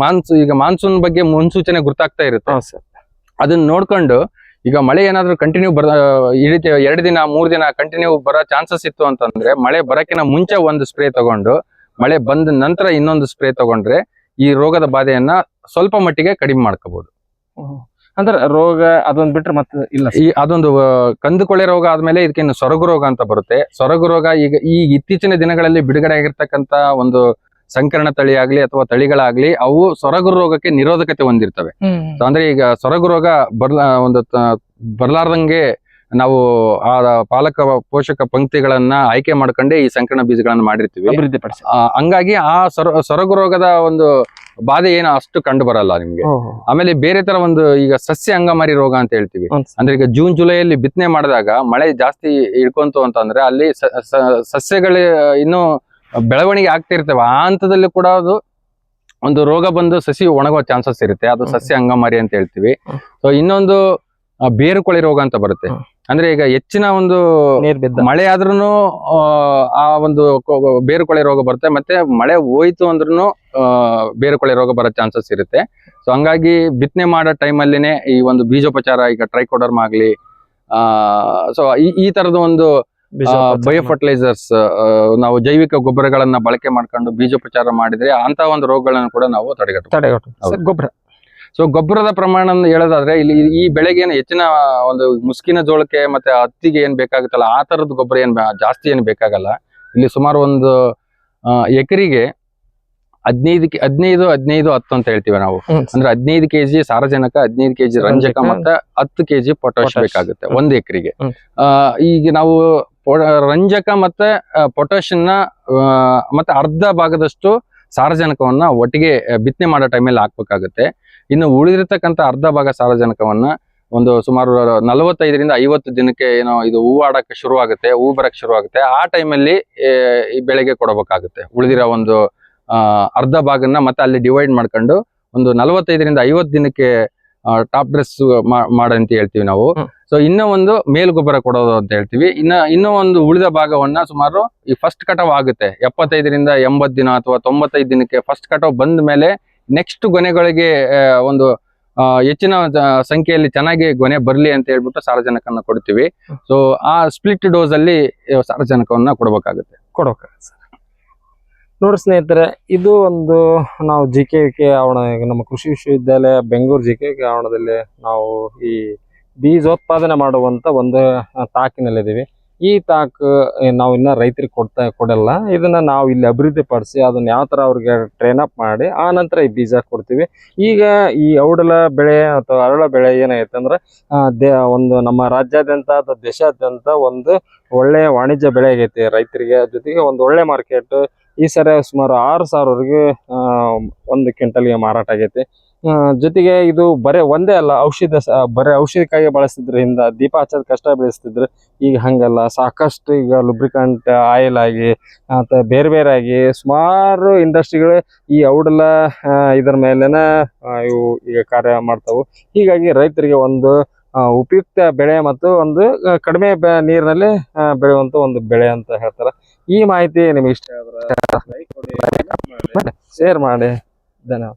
ಮಾನ್ಸೂ ಈಗ ಮಾನ್ಸೂನ್ ಬಗ್ಗೆ ಮುನ್ಸೂಚನೆ ಗುರ್ತಾಗ್ತಾ ಇರುತ್ತೆ. ಅದನ್ನ ನೋಡ್ಕೊಂಡು ಈಗ ಮಳೆ ಏನಾದ್ರೂ ಕಂಟಿನ್ಯೂ ಬರ ಈ ರೀತಿ ಎರಡು ದಿನ ಮೂರು ದಿನ ಕಂಟಿನ್ಯೂ ಬರೋ ಚಾನ್ಸಸ್ ಇತ್ತು ಅಂತಂದ್ರೆ ಮಳೆ ಬರಕ್ಕಿಂತ ಮುಂಚೆ ಒಂದು ಸ್ಪ್ರೇ ತಗೊಂಡು ಮಳೆ ಬಂದ ನಂತರ ಇನ್ನೊಂದು ಸ್ಪ್ರೇ ತಗೊಂಡ್ರೆ ಈ ರೋಗದ ಬಾಧೆಯನ್ನ ಸ್ವಲ್ಪ ಮಟ್ಟಿಗೆ ಕಡಿಮೆ ಮಾಡ್ಕೋಬಹುದು ಅಂದ್ರೆ ರೋಗ ಅದೊಂದು ಬಿಟ್ರೆ ಮತ್ತೆ ಇಲ್ಲ ಈ ಅದೊಂದು ಕಂದುಕೊಳೆ ರೋಗ ಆದ್ಮೇಲೆ ಇದಕ್ಕೆ ಸೊರಗು ರೋಗ ಅಂತ ಬರುತ್ತೆ. ಸೊರಗು ರೋಗ ಈಗ ಈ ಇತ್ತೀಚಿನ ದಿನಗಳಲ್ಲಿ ಬಿಡುಗಡೆ ಆಗಿರ್ತಕ್ಕಂತ ಒಂದು ಸಂಕರಣ ತಳಿ ಆಗ್ಲಿ ಅಥವಾ ತಳಿಗಳಾಗ್ಲಿ ಅವು ಸೊರಗು ರೋಗಕ್ಕೆ ನಿರೋಧಕತೆ ಹೊಂದಿರ್ತವೆ. ಅಂದ್ರೆ ಈಗ ಸೊರಗು ರೋಗ ಬರ್ಲ ಒಂದು ಬರ್ಲಾರ್ದಂಗೆ ನಾವು ಆ ಪಾಲಕ ಪೋಷಕ ಪಂಕ್ತಿಗಳನ್ನ ಆಯ್ಕೆ ಮಾಡ್ಕೊಂಡೆ ಈ ಸಂಕರಣ ಬೀಜಗಳನ್ನ ಮಾಡಿರ್ತೀವಿ. ಅಭಿವೃದ್ಧಿ ಪಡಿಸಿ ಆ, ಹಂಗಾಗಿ ಆ ಸೊರ ಸೊರಗು ರೋಗದ ಒಂದು ಬಾಧೆ ಏನು ಅಷ್ಟು ಕಂಡು ಬರಲ್ಲ ನಿಮ್ಗೆ. ಆಮೇಲೆ ಬೇರೆ ತರ ಒಂದು ಈಗ ಸಸ್ಯ ಅಂಗಮಾರಿ ರೋಗ ಅಂತ ಹೇಳ್ತೀವಿ. ಅಂದ್ರೆ ಈಗ ಜೂನ್ ಜುಲೈಯಲ್ಲಿ ಬಿತ್ತನೆ ಮಾಡಿದಾಗ ಮಳೆ ಜಾಸ್ತಿ ಇಳ್ಕೊಂತು ಅಂತಂದ್ರೆ ಅಲ್ಲಿ ಸಸ್ಯಗಳು ಇನ್ನೂ ಬೆಳವಣಿಗೆ ಆಗ್ತಿರ್ತೇವೆ ಆ ಹಂತದಲ್ಲಿ ಕೂಡ ಅದು ಒಂದು ರೋಗ ಬಂದು ಸಸಿ ಒಣಗೋ ಚಾನ್ಸಸ್ ಇರುತ್ತೆ. ಅದು. ಸಸ್ಯ ಅಂಗಮಾರಿ ಅಂತ ಹೇಳ್ತೀವಿ. ಸೊ ಇನ್ನೊಂದು ಬೇರು ಬೇರುಕೊಳೆ ರೋಗ ಅಂತ ಬರುತ್ತೆ. ಅಂದ್ರೆ ಈಗ ಹೆಚ್ಚಿನ ಒಂದು ಮಳೆ ಆದ್ರೂ ಆ, ಒಂದು ಬೇರು ಬೇರುಕೊಳೆ ರೋಗ ಬರುತ್ತೆ. ಮತ್ತೆ ಮಳೆ ಹೋಯ್ತು ಅಂದ್ರೂ ಬೇರುಕೊಳೆ ರೋಗ ಬರೋ ಚಾನ್ಸಸ್ ಇರುತ್ತೆ. ಸೊ ಹಂಗಾಗಿ ಬಿತ್ತನೆ ಮಾಡೋ ಟೈಮಲ್ಲಿನೇ ಈ ಒಂದು ಬೀಜೋಪಚಾರ ಈಗ ಟ್ರೈಕೋಡರ್ಮ್ ಆಗ್ಲಿ ಆ ಸೊ ಈ ತರದ ಒಂದು ಬಯೋ ಫರ್ಟಿಲೈಸರ್ಸ್ ನಾವು ಜೈವಿಕ ಗೊಬ್ಬರಗಳನ್ನ ಬಳಕೆ ಮಾಡ್ಕೊಂಡು ಬೀಜೋಪಚಾರ ಮಾಡಿದ್ರೆ ಅಂತ ಒಂದು ರೋಗಗಳನ್ನು ಕೂಡ ನಾವು ತಡೆಗಟ್ಟ ತಡೆಗಟ್ಟು ಗೊಬ್ಬರ. ಸೊ ಗೊಬ್ಬರದ ಪ್ರಮಾಣ ಹೇಳೋದಾದ್ರೆ ಇಲ್ಲಿ ಈ- ಬೆಳೆಗೆ ಏನು ಹೆಚ್ಚಿನ ಒಂದು ಮುಸ್ಕಿನ ಜೋಳಕ್ಕೆ ಮತ್ತೆ ಹತ್ತಿಗೆ ಏನ್ ಬೇಕಾಗುತ್ತಲ್ಲ ಆ ತರದ ಗೊಬ್ಬರ ಏನ್ ಜಾಸ್ತಿ ಏನು ಬೇಕಾಗಲ್ಲ. ಇಲ್ಲಿ ಸುಮಾರು ಒಂದು ಎಕರಿಗೆ ಹದಿನೈದಕ್ಕೆ ಹದಿನೈದು ಹದಿನೈದು ಹದಿನೈದು ಹತ್ತು ಅಂತ ಹೇಳ್ತೀವಿ ನಾವು. ಅಂದ್ರೆ ಹದಿನೈದು ಕೆಜಿ ಸಾರಜನಕ ಹದಿನೈದು ಕೆಜಿ ರಂಜಕ ರಂಜಕ. ಮತ್ತೆ ಹತ್ತು ಕೆಜಿ ಪೊಟ್ಯಾಶ್. ಬೇಕಾಗುತ್ತೆ ಒಂದು ಎಕರೆಗೆ. ಈಗ ನಾವು ರಂಜಕ ಮತ್ತೆ ಪೊಟ್ಯಾಷನ್ನ ಮತ್ತೆ ಅರ್ಧ ಭಾಗದಷ್ಟು ಸಾರಜನಕವನ್ನ ಒಟ್ಟಿಗೆ ಬಿತ್ತನೆ ಮಾಡೋ ಟೈಮಲ್ಲಿ ಹಾಕ್ಬೇಕಾಗುತ್ತೆ. ಇನ್ನು ಉಳಿದಿರ್ತಕ್ಕಂಥ ಅರ್ಧ ಭಾಗ ಸಾರಜನಕವನ್ನ ಒಂದು ಸುಮಾರು ನಲವತ್ತೈದರಿಂದ ಐವತ್ತು ದಿನಕ್ಕೆ ಏನೋ ಇದು ಹೂವು ಆಡಕ್ಕೆ ಶುರು ಆಗುತ್ತೆ ಹೂ ಬರೋಕ್ಕೆ ಶುರು ಆಗುತ್ತೆ. ಆ ಟೈಮಲ್ಲಿ ಈ ಬೆಳೆಗೆ ಕೊಡಬೇಕಾಗುತ್ತೆ. ಉಳಿದಿರೋ ಒಂದು ಅರ್ಧ ಭಾಗನ ಮತ್ತೆ ಅಲ್ಲಿ ಡಿವೈಡ್ ಮಾಡ್ಕೊಂಡು ಒಂದು ನಲವತ್ತೈದರಿಂದ ಐವತ್ತು ದಿನಕ್ಕೆ ಟಾಪ್ ಡ್ರೆಸ್ ಮಾಡಂತ ಹೇಳ್ತೀವಿ ನಾವು. ಸೊ ಇನ್ನೂ ಒಂದು ಮೇಲ್ ಗೊಬ್ಬರ ಕೊಡೋದು ಅಂತ ಹೇಳ್ತೀವಿ. ಇನ್ನ ಇನ್ನೂ ಒಂದು ಉಳಿದ ಭಾಗವನ್ನ ಸುಮಾರು ಈ ಫಸ್ಟ್ ಕಟಾವ್ ಆಗುತ್ತೆ. ಎಪ್ಪತ್ತೈದರಿಂದ ಎಂಬತ್ ದಿನ ಅಥವಾ ತೊಂಬತ್ತೈದು ದಿನಕ್ಕೆ ಫಸ್ಟ್ ಕಟಾವ್ ಬಂದ ಮೇಲೆ ನೆಕ್ಸ್ಟ್ ಗೊನೆಗಳಿಗೆ ಒಂದು ಹೆಚ್ಚಿನ ಸಂಖ್ಯೆಯಲ್ಲಿ ಚೆನ್ನಾಗಿ ಗೊನೆ ಬರಲಿ ಅಂತ ಹೇಳ್ಬಿಟ್ಟು ಸಾರಜನಕನ್ನ ಕೊಡ್ತೀವಿ. ಸೊ ಆ ಸ್ಪ್ಲಿಟ್ ಡೋಸ್ ಅಲ್ಲಿ ಸಾರ್ವಜನಿಕವನ್ನ ಸಾರಜನಕವನ್ನ ಕೊಡಬೇಕಾಗುತ್ತೆ. ಕೊಡ್ಬೇಕು ಸರ್. ನೋಡಿ ಸ್ನೇಹಿತರೆ, ಇದು ಒಂದು ನಾವು ಜಿ ಕೆ ಕೆ ಆವರಣ ನಮ್ಮ ಕೃಷಿ ವಿಶ್ವವಿದ್ಯಾಲಯ ಬೆಂಗಳೂರು ಜಿ ಕೆ ಕೆ ಆವರಣದಲ್ಲಿ ನಾವು ಈ ಬೀಜೋತ್ಪಾದನೆ ಮಾಡುವಂತ ಒಂದು ತಾಕಿನಲ್ಲಿದ್ದೀವಿ. ಈ ತಾಕು ನಾವು ಇನ್ನ ರೈತರಿಗೆ ಕೊಡ್ತಾ, ಕೊಡಲ್ಲ. ಇದನ್ನ ನಾವು ಇಲ್ಲಿ ಅಭಿವೃದ್ಧಿ ಪಡಿಸಿ ಅದನ್ನ ಯಾವ ತರ ಅವ್ರಿಗೆ ಟ್ರೈನ್ ಅಪ್ ಮಾಡಿ, ಆ ನಂತರ ಈ ಬೀಜ ಕೊಡ್ತೀವಿ. ಈಗ ಈ ಔಡಲ ಬೆಳೆ ಅಥವಾ ಅರಳ ಬೆಳೆ ಏನಾಗೈತೆ ಅಂದ್ರೆ ದೇ, ಒಂದು ನಮ್ಮ ರಾಜ್ಯಾದ್ಯಂತ ಅಥವಾ ದೇಶಾದ್ಯಂತ ಒಂದು ಒಳ್ಳೆ ವಾಣಿಜ್ಯ ಬೆಳೆ ಆಗೈತಿ ರೈತರಿಗೆ. ಜೊತೆಗೆ ಒಂದು ಒಳ್ಳೆ ಮಾರ್ಕೆಟ್ ಈ ಸರಿ ಸುಮಾರು ಆರು ಸಾವಿರವರೆಗೆ ಒಂದು ಕ್ವಿಂಟಲ್ಗೆ ಮಾರಾಟ ಆಗೈತಿ. ಜೊತೆಗೆ ಇದು ಬರೇ ಒಂದೇ ಅಲ್ಲ, ಔಷಧ ಬರೆ ಔಷಧಕ್ಕಾಗಿ ಬಳಸ್ತಿದ್ರಿಂದ ದೀಪ ಹಚ್ಚೋದ್ ಕಷ್ಟ ಬೆಳೆಸ್ತಿದ್ರು. ಈಗ ಹಂಗಲ್ಲ, ಸಾಕಷ್ಟು ಈಗ ಲುಬ್ರಿಕಂಟ್ ಆಯಿಲ್ ಆಗಿ ಮತ್ತು ಬೇರೆ ಬೇರೆ ಆಗಿ ಸುಮಾರು ಇಂಡಸ್ಟ್ರಿಗಳು ಈ ಔಡಲ್ಲ ಇದರ ಮೇಲೆನ ಇವು ಈಗ ಕಾರ್ಯ ಮಾಡ್ತಾವು. ಹೀಗಾಗಿ ರೈತರಿಗೆ ಒಂದು ಉಪಯುಕ್ತ ಬೆಳೆ ಮತ್ತು ಒಂದು ಕಡಿಮೆ ನೀರಿನಲ್ಲಿ ಬೆಳೆಯುವಂಥ ಒಂದು ಬೆಳೆ ಅಂತ ಹೇಳ್ತಾರೆ. ಈ ಮಾಹಿತಿ ನಿಮಗೆ ಇಷ್ಟ ಆದ್ರೆ ಶೇರ್ ಮಾಡಿ. ಧನ್ಯವಾದ.